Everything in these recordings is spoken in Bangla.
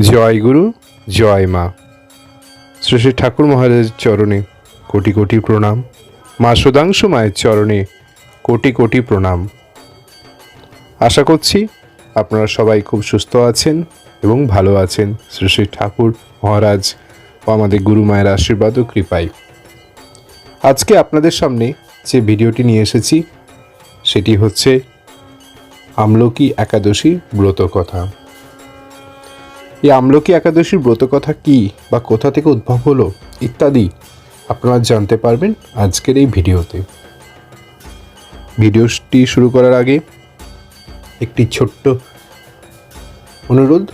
জয় গুরু, জয় মা। শ্রী শ্রী ঠাকুর মহারাজের চরণে কোটি কোটি প্রণাম। মা সুধাংশু মায়ের চরণে কোটি কোটি প্রণাম। আশা করছি আপনারা সবাই খুব সুস্থ আছেন এবং ভালো আছেন। শ্রী শ্রী ঠাকুর মহারাজ ও আমাদের গুরু মায়ের আশীর্বাদ ও কৃপায়। আজকে আপনাদের সামনে যে ভিডিওটি নিয়ে এসেছি, সেটি হচ্ছে আমলকি একাদশী ব্রত কথা এই আমলকি একাদশীর ব্রত কথা কি বা কোথা থেকে উদ্ভব হলো ইত্যাদি আপনারা জানতে পারবেন আজকের এই ভিডিওতে। ভিডিওটি শুরু করার আগে একটি ছোট্ট অনুরোধ,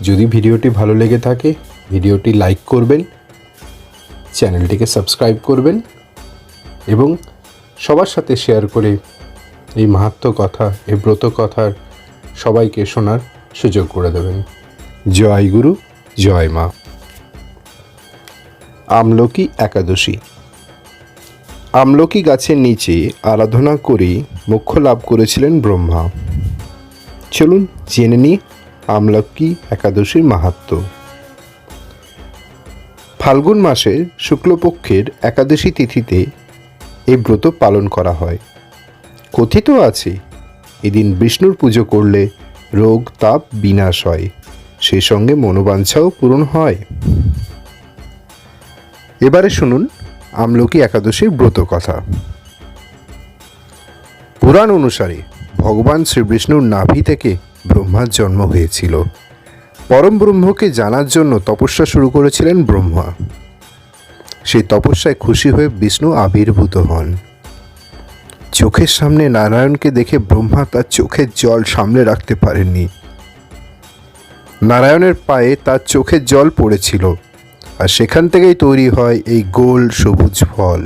যদি ভিডিওটি ভালো লেগে থাকে, ভিডিওটি লাইক করবেন, চ্যানেলটিকে সাবস্ক্রাইব করবেন এবং সবার সাথে শেয়ার করে এই মাহাত্ম কথা, এই ব্রত কথার সবাইকে শোনার সুযোগ করে দেবেন। জয় গুরু, জয় মা। আমলকি একাদশী। আমলকি গাছের নিচে আরাধনা করে মোক্ষ লাভ করেছিলেন ব্রহ্মা। চলুন জেনে নিই আমলকি একাদশীর মাহাত্ম। ফাল্গুন মাসের শুক্লপক্ষের একাদশী তিথিতে এই ব্রত পালন করা হয়। কথিত আছে, এদিন বিষ্ণুর পুজো করলে রোগ, তাপ, বিনাশ হয়। সেই সঙ্গে মনোবাঞ্ছাও পূরণ হয়। এবারে শুনুন আমলকি একাদশীর ব্রত কথা। পুরাণ অনুসারে ভগবান শ্রীবিষ্ণুর নাভি থেকে ব্রহ্মার জন্ম হয়েছিল। পরম ব্রহ্মকে জানার জন্য তপস্যা শুরু করেছিলেন ব্রহ্মা। সেই তপস্যায় খুশি হয়ে বিষ্ণু আবির্ভূত হন। চোখের সামনে নারায়ণকে দেখে ব্রহ্মা তার চোখের জল সামলে রাখতে পারেননি। নারায়ণের পায়ে তার চোখের জল পড়েছিল, আর সেখান থেকেই তৈরি হয় এই গোল সবুজ ফল।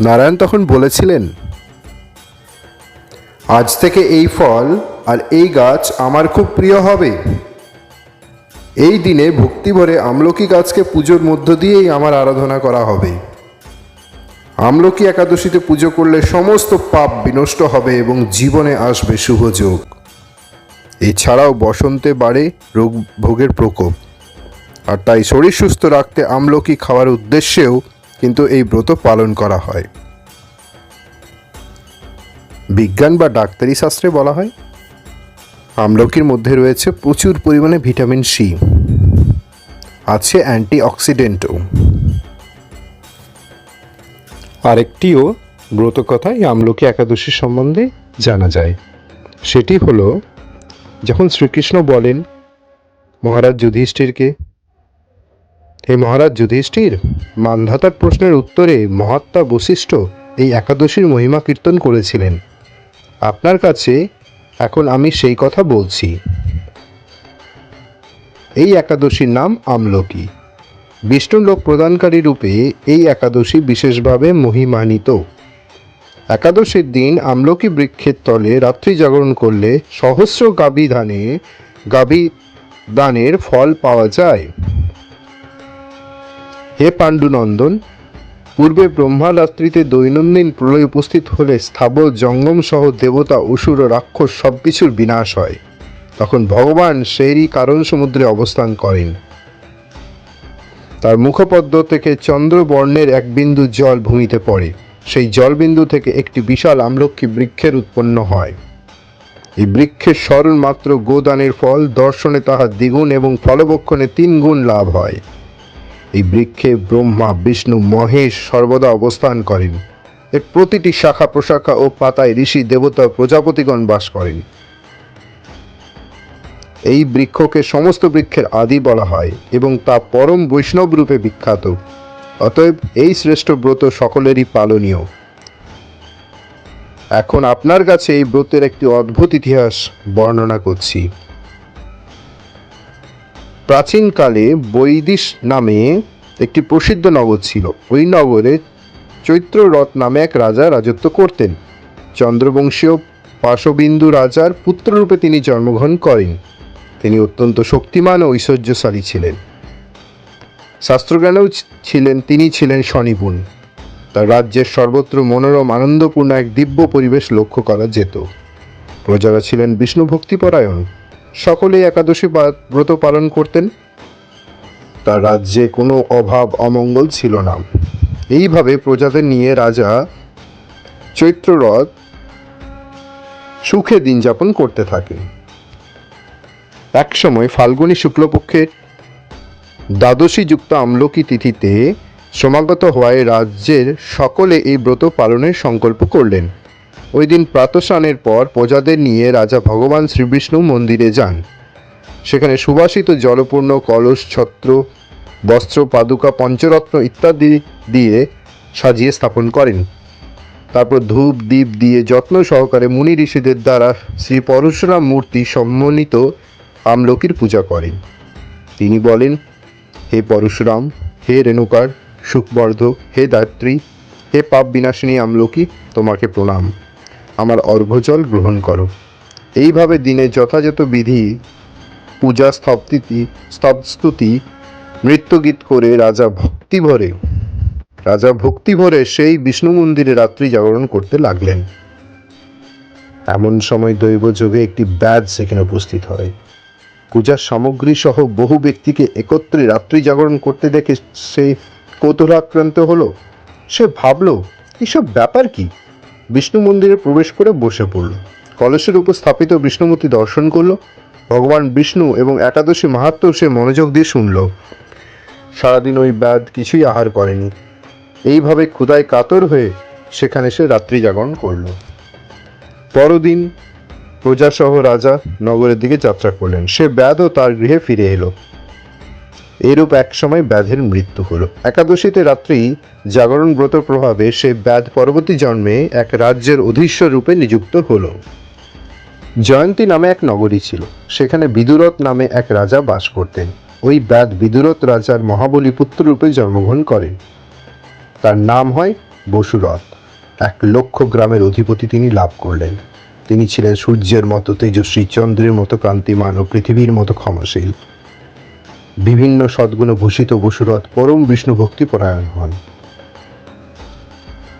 নারায়ণ তখন বলেছিলেন, আজ থেকে এই ফল আর এই গাছ আমার খুব প্রিয় হবে। এই দিনে ভক্তিভরে আমলকি গাছকে পুজোর মধ্য দিয়েই আমার আরাধনা করা হবে। আমলকি একাদশীতে পুজো করলে সমস্ত পাপ বিনষ্ট হবে এবং জীবনে আসবে শুভযোগ এছাড়াও বসন্তে বাড়ে রোগ ভোগের প্রকোপ। আর তাই শরীর সুস্থ রাখতে আমলকি খাওয়ার উদ্দেশ্যেও কিন্তু এই ব্রত পালন করা হয়। বিজ্ঞান বা ডাক্তারি শাস্ত্রে বলা হয়, আমলকির মধ্যে রয়েছে প্রচুর পরিমাণে ভিটামিন সি। আছে অ্যান্টিঅক্সিডেন্টও। আরেকটিও ব্রত কথায় আমলকি একাদশী সম্বন্ধে জানা যায়। সেটি হলো যখন শ্রীকৃষ্ণ বলেন, মহারাজ যুধিষ্ঠিরকে? হে মহারাজ যুধিষ্ঠির, মান্ধাতার প্রশ্নের উত্তরে মহাত্মা বশিষ্ঠ এই একাদশীর মহিমা কীর্তন করেছিলেন। আপনার কাছে এখন আমি সেই কথা বলছি। এই একাদশীর নাম আমলকি। বিষ্ণু লোক প্রদানকারী রূপে এই একাদশী বিশেষভাবে মহিমান্বিত। একাদশীর দিন আমলকি বৃক্ষের তলে রাত্রি জাগরণ করলে সহস্র গাভী ধানে গাভী দানের ফল পাওয়া যায়। হে পাণ্ডুনন্দন, পূর্বে ব্রহ্মা রাত্রিতে দৈনন্দিন প্রলয় উপস্থিত হলে স্থাবর জঙ্গম সহ দেবতা, অসুর ও রাক্ষস সব কিছুর বিনাশ হয়। তখন ভগবান সেইরই কারণ সমুদ্রে অবস্থান করেন। তার মুখপদ্ম থেকে চন্দ্রবর্ণের এক বিন্দু জল ভূমিতে পড়ে। সেই জলবিন্দু থেকে একটি বিশাল আমলক্ষী বৃক্ষের উৎপন্ন হয়। এই বৃক্ষের স্মরণ মাত্র গোদানের ফল, দর্শনে তাহার দ্বিগুণ এবং ফলবক্ষণে তিন গুণ লাভ হয়। এই বৃক্ষে ব্রহ্মা, বিষ্ণু, মহেশ সর্বদা অবস্থান করেন। এর প্রতিটি শাখা প্রশাখা ও পাতায় ঋষি, দেবতা প্রজাপতিগণ বাস করেন। এই বৃক্ষকে সমস্ত বৃক্ষের আদি বলা হয় এবং তা পরম বৈষ্ণব রূপে বিখ্যাত। অতএব এই শ্রেষ্ঠ ব্রত সকলেরই পালনীয়। এখন আপনার কাছে এই ব্রতের একটি অদ্ভুত ইতিহাস বর্ণনা করছি। প্রাচীনকালে বৈদিশ নামে একটি প্রসিদ্ধ নগর ছিল। ওই নগরে চৈত্ররথ নামে এক রাজা রাজত্ব করতেন। চন্দ্রবংশীয় পাশবিন্দু রাজার পুত্ররূপে তিনি জন্মগ্রহণ করেন। তিনি অত্যন্ত শক্তিমান ও ঐশ্বর্যশালী ছিলেন। শাস্ত্রজ্ঞানেও ছিলেন, তিনি ছিলেন স্বনিপুণ। তার রাজ্যের সর্বত্র মনোরম, আনন্দপূর্ণ এক দিব্য পরিবেশ লক্ষ্য করা যেত। প্রজারা ছিলেন বিষ্ণু ভক্তিপরায়ণ। সকলেই একাদশী ব্রত পালন করতেন। তার রাজ্যে কোনো অভাব, অমঙ্গল ছিল না। এইভাবে প্রজাদের নিয়ে রাজা চৈত্ররথ সুখে দিন যাপন করতে থাকেন একসময় ফাল্গুনী শুক্লপক্ষের দ্বাদশী যুক্ত আমলকি তিথিতে সমাগত হওয়ায় রাজ্যের সকলে এই ব্রত পালনের সংকল্প করলেন। ওই দিন প্রাতস্নানের পর প্রজাদের নিয়ে রাজা ভগবান শ্রীবিষ্ণু মন্দিরে যান। সেখানে সুবাসিত জলপূর্ণ, কলস, ছত্র, বস্ত্র, পাদুকা, পঞ্চরত্ন ইত্যাদি দিয়ে সাজিয়ে স্থাপন করেন। তারপর ধূপ দ্বীপ দিয়ে যত্ন সহকারে মুনি ঋষিদের দ্বারা শ্রী পরশুরাম মূর্তি সম্মানিত আমলকির পূজা করেন। তিনি বলেন হে পরশুরাম, হে রেণুকার, সুখবর্ধক, হে দাত্রী, হে পাপ বিনাশিনী আমলকি, তোমাকে প্রণাম। আমার অর্ঘ্যজল গ্রহণ করো। এইভাবে দিনে যথাযথ বিধি, পূজা স্তব্ধতি স্তবস্তুতি, নৃত্যগীত করে রাজা ভক্তি ভরে, রাজা ভক্তি ভরে সেই বিষ্ণু মন্দিরে রাত্রি জাগরণ করতে লাগলেন। এমন সময় দৈবযোগে একটি ব্যাজ সেখানে উপস্থিত হয়। পূজার সামগ্রী সহ বহু ব্যক্তিকে একত্রে রাত্রি জাগরণ করতে দেখে সে কৌতূহলাক্রান্ত হলো। সে ভাবলো, এসব ব্যাপার কি? বিষ্ণু মন্দিরে প্রবেশ করে বসে পড়ল। কলসের উপর স্থাপিত বিষ্ণুমূর্তি দর্শন করল। ভগবান বিষ্ণু এবং একাদশী মাহাত্ম সে মনোযোগ দিয়ে শুনল। সারাদিন ওই ব্যাধ কিছুই আহার করেনি। এইভাবে ক্ষুদায় কাতর হয়ে সেখানে সে রাত্রি জাগরণ করল। পরদিন প্রজাসহ রাজা নগরের দিকে যাত্রা করলেন। সে ব্যাধও তার গৃহে ফিরে এলো। এরূপ এক সময় ব্যাধের মৃত্যু হলো। একাদশীতে রাত্রি জাগরণ ব্রত প্রভাবে সে ব্যাধ পরবর্তী জন্মে এক রাজ্যের অধীশ্বর রূপে নিযুক্ত হলো। জয়ন্তী নামে এক নগরী ছিল। সেখানে বিদুরথ নামে এক রাজা বাস করতেন। ওই ব্যাধ বিদুরথ রাজার মহাবলী পুত্র রূপে জন্মগ্রহণ করেন। তার নাম হয় বসুরথ। এক লক্ষ গ্রামের অধিপতি তিনি লাভ করলেন। তিনি ছিলেন সূর্যের মতো তেজস্বী, চন্দ্রের মতো কান্তিমান ও পৃথিবীর মতো ক্ষমাশীল। বিভিন্ন সদ্গুণ ভূষিত বসুরথ পরম বিষ্ণু ভক্তি পরায়ণ হন।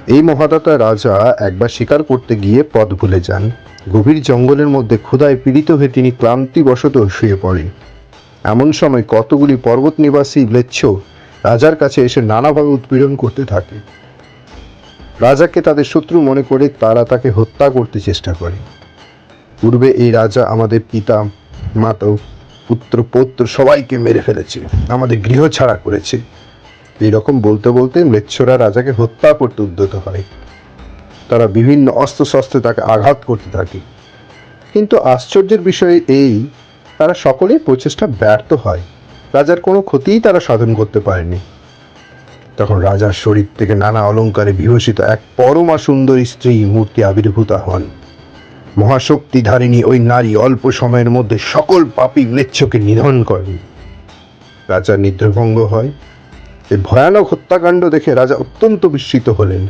এই মহাদাতা রাজা একবার শিকার করতে গিয়ে পথ ভুলে যান। গভীর জঙ্গলের মধ্যে ক্ষুধায় পীড়িত হয়ে তিনি ক্লান্তিবশত শুয়ে পড়েন। এমন সময় কতগুলি পর্বত নিবাসী ম্লেচ্ছ রাজার কাছে এসে নানাভাবে উৎপীড়ন করতে থাকে। রাজাকে তাদের শত্রু মনে করে তারা তাকে হত্যা করতে চেষ্টা করে। পূর্বে এই রাজা আমাদের পিতা, মাতা, পুত্র, পৌত্র সবাইকে মেরে ফেলেছে, আমাদের গৃহ ছাড়া করেছে। এইরকম বলতে বলতে মৃচ্ছরা রাজাকে হত্যা করতে উদ্যত হয়। তারা বিভিন্ন অস্ত্রশস্ত্রে তাকে আঘাত করতে থাকে। কিন্তু আশ্চর্যের বিষয় এই, তারা সকলেই প্রচেষ্টা ব্যর্থ হয়। রাজার কোনো ক্ষতিই তারা সাধন করতে পারেনি। তখন রাজার শরীর থেকে নানা অলঙ্কারে বিভূষিত এক পরমা সুন্দরী স্ত্রী মূর্তি আবির্ভূতা হন। মহাশক্তি ধারিণী ওই নারী অল্প সময়ের মধ্যে সকল পাপী ম্লেচ্ছকে নিধন করেন। রাজার নিদ্রাভঙ্গ হয়। এই ভয়ানক হত্যাকাণ্ড দেখে রাজা অত্যন্ত বিস্মিত হলেন।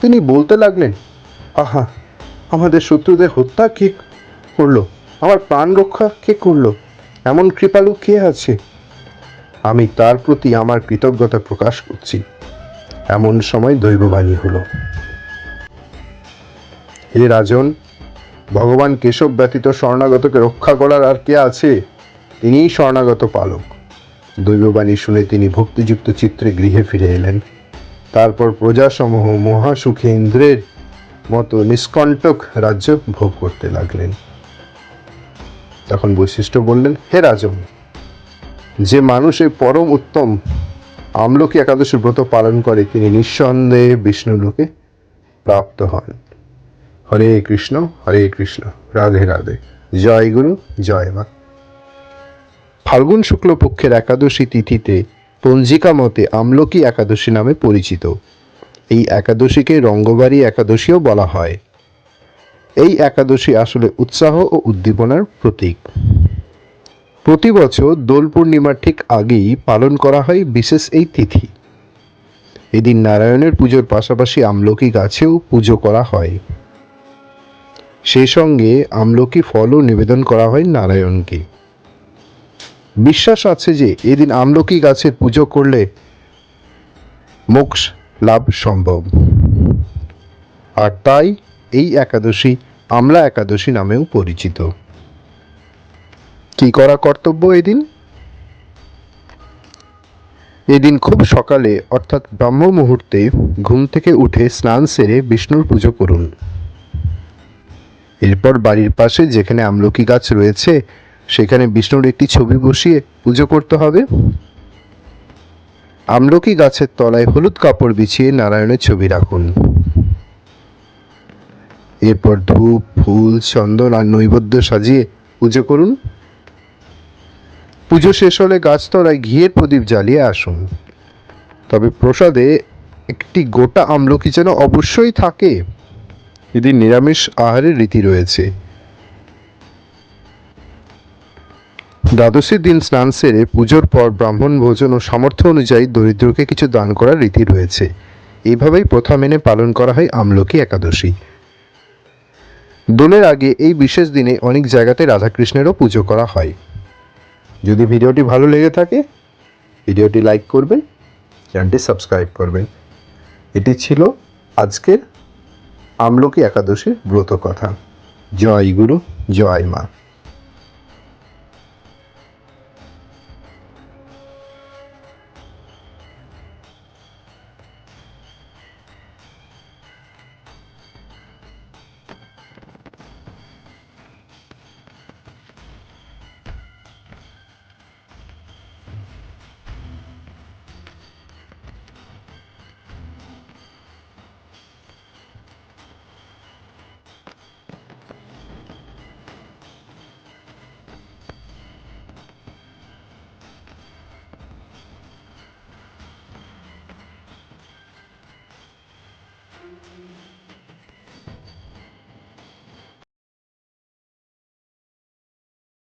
তিনি বলতে লাগলেন, আহা, আমাদের শত্রুদের হত্যা কে করল? আমার প্রাণ রক্ষা কে করল? এমন কৃপালু কে আছে? আমি তার প্রতি আমার কৃতজ্ঞতা প্রকাশ করছি। এমন সময় দৈববাণী হলো। হে রাজন, ভগবান কেশব ব্যতীত শরণাগতকে রক্ষা করার আর কে আছে? তিনিই শরণাগত পালক। দৈববাণী শুনে তিনি ভক্তিযুক্ত চিত্রে গৃহে ফিরে এলেন। তারপর প্রজাসমূহ মহাসুখে ইন্দ্রের মতো নিষ্কণ্টক রাজ্য ভোগ করতে লাগলেন। তখন বৈশিষ্ট্য বললেন, হে রাজন যে মানুষ এই পরম উত্তম আমলকি একাদশী ব্রত পালন করে, তিনি নিঃসন্দেহে বিষ্ণু লোকে প্রাপ্ত হন। হরে কৃষ্ণ হরে কৃষ্ণ, রাধে রাধে। জয় গুরু, জয় মা। ফাল্গুন শুক্লপক্ষের একাদশী তিথিতে পঞ্জিকা মতে আমলকি একাদশী নামে পরিচিত। এই একাদশীকে রঙ্গবাড়ি একাদশীও বলা হয়। এই একাদশী আসলে উৎসাহ ও উদ্দীপনার প্রতীক। প্রতি বছর দোল পূর্ণিমার ঠিক আগেই পালন করা হয় বিশেষ এই তিথি। এদিন নারায়ণের পুজোর পাশাপাশি আমলকি গাছেও পুজো করা হয়। সেই সঙ্গে আমলকি ফলও নিবেদন করা হয় নারায়ণকে। বিশ্বাস আছে যে এদিন আমলকি গাছের পুজো করলে মোক্ষ লাভ সম্ভব। আর তাই এই একাদশী আমলা একাদশী নামেও পরিচিত। কি করা কর্তব্য এদিন? এদিন খুব সকালে, অর্থাৎ ব্রাহ্ম মুহূর্তে, ঘুম থেকে উঠে স্নান সেরে বিষ্ণুর পুজো করুন। এরপর বাড়ির পাশে যেখানে আমলকি গাছ রয়েছে, সেখানে বিষ্ণুর একটি ছবি বসিয়ে পুজো করতে হবে। আমলকি গাছের তলায় হলুদ কাপড় বিছিয়ে নারায়ণের ছবি রাখুন। এরপর ধূপ, ফুল, চন্দন আর নৈবেদ্য সাজিয়ে পুজো করুন। পুজো শেষ হলে গাছতলায় ঘিয়ের প্রদীপ জ্বালিয়ে আসুন। তবে প্রসাদে একটি গোটা আমলকি যেন অবশ্যই থাকে। এদিন নিরামিষ আহারের রীতি রয়েছে। দ্বাদশীর দিন স্নান সেরে পুজোর পর ব্রাহ্মণ ভোজন ও সামর্থ্য অনুযায়ী দরিদ্রকে কিছু দান করার রীতি রয়েছে। এইভাবেই প্রথা মেনে পালন করা হয় আমলকি একাদশী। দোলের আগে এই বিশেষ দিনে অনেক জায়গাতে রাধাকৃষ্ণেরও পুজো করা হয়। যদি ভিডিওটি ভালো লেগে থাকে, ভিডিওটি লাইক করবেন, চ্যানেলটি সাবস্ক্রাইব করবেন। এটি ছিল আজকের আমলকি একাদশীর ব্রত কথা। জয় গুরু, জয় মা।